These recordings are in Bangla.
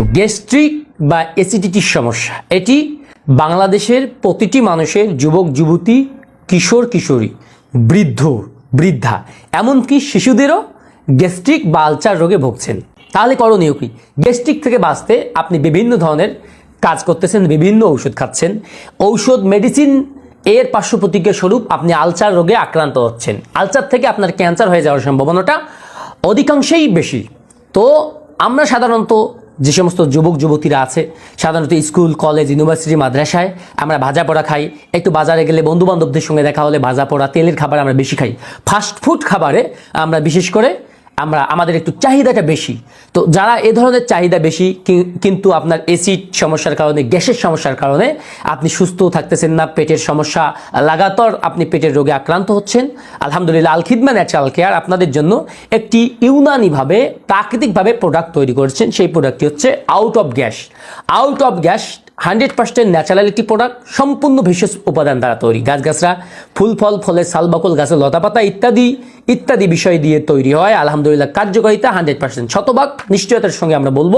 গ্যাস্ট্রিক বা অ্যাসিডিটির সমস্যা। এটি বাংলাদেশের প্রতিটি মানুষের যুবক, যুবতী, কিশোর, কিশোরী, বৃদ্ধ, বৃদ্ধা, এমনকি শিশুদেরও গ্যাস্ট্রিক বা আলচার রোগে ভুগছেন। তাহলে করণীয় কি? গ্যাস্ট্রিক থেকে বাঁচতে আপনি বিভিন্ন ধরনের কাজ করতেছেন, বিভিন্ন ঔষধ খাচ্ছেন। ঔষধ, মেডিসিন এর পার্শ্ব প্রতিক্রিয়া স্বরূপ আপনি আলচার রোগে আক্রান্ত হচ্ছেন। আলচার থেকে আপনার ক্যান্সার হয়ে যাওয়ার সম্ভাবনাটা অধিকাংশেই বেশি। তো আমরা সাধারণত যে সমস্ত যুবক যুবতীরা আছে, সাধারণত স্কুল, কলেজ, ইউনিভার্সিটি, মাদ্রাসায় আমরা ভাজা পোড়া খাই। একটু বাজারে গেলে বন্ধু বান্ধবদের সঙ্গে দেখা হলে ভাজা পোড়া, তেলের খাবার আমরা বেশি খাই। ফাস্টফুড খাবারে আমরা বিশেষ করে আমরা, আমাদের একটু চাহিদাটা বেশি। তো যারা এ ধরনের চাহিদা বেশি কিন্তু আপনার এসিড সমস্যার কারণে, গ্যাসের সমস্যার কারণে আপনি সুস্থ থাকতেছেন না, পেটের সমস্যা লাগাতার আপনি পেটের রোগে আক্রান্ত হচ্ছেন। আলহামদুলিল্লাহ, আলখিদমা ন্যাচারাল কেয়ার আপনাদের জন্য একটি ইউনানিভাবে, প্রাকৃতিকভাবে প্রোডাক্ট তৈরি করেছেন। সেই প্রোডাক্টটি হচ্ছে out of gas out of gas hundred percent naturality product সম্পূর্ণ ভেষজ উপাদান দ্বারা তৈরি। গাছগাছরা ফুল, ফল, ফলের সালবাকল গাছের লতাপাতা ইত্যাদি ইত্যাদি বিষয় দিয়ে তৈরি হয়। আলহামদুলিল্লাহ কার্যকারিতা হান্ড্রেড পার্সেন্ট। শতভাগ নিশ্চয়তার সঙ্গে আমরা বলব,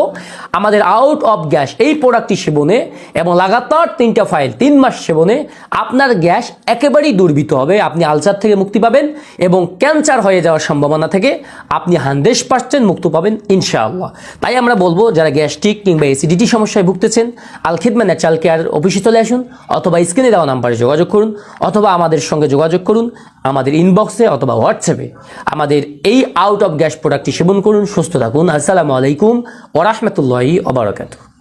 আমাদের আউট অফ গ্যাস এই প্রোডাক্টটি সেবনে এবং লাগাতার তিনটা ফাইল তিন মাস সেবনে আপনার গ্যাস একেবারেই দুর্বৃত হবে, আপনি আলসার থেকে মুক্তি পাবেন এবং ক্যান্সার হয়ে যাওয়ার সম্ভাবনা থেকে আপনি হান্ড্রেড পার্সেন্ট মুক্ত পাবেন, ইনশাআল্লাহ। তাই আমরা বলব, যারা গ্যাস্ট্রিক কিংবা এসিডিটি সমস্যায় ভুগতেছেন আলখিদমা ন্যাচারাল কেয়ার অফিসে চলে আসুন অথবা স্ক্রিনে দেওয়া নাম্বারে যোগাযোগ করুন অথবা আমাদের সঙ্গে যোগাযোগ করুন আমাদের ইনবক্সে অথবা হোয়াটসঅ্যাপে আমাদের এই আউট অফ গ্যাস প্রোডাক্টটি সেবন করুন সুস্থ থাকুন। আসসালামু আলাইকুম ওরহমতুল্লাহি ওবরাকাতু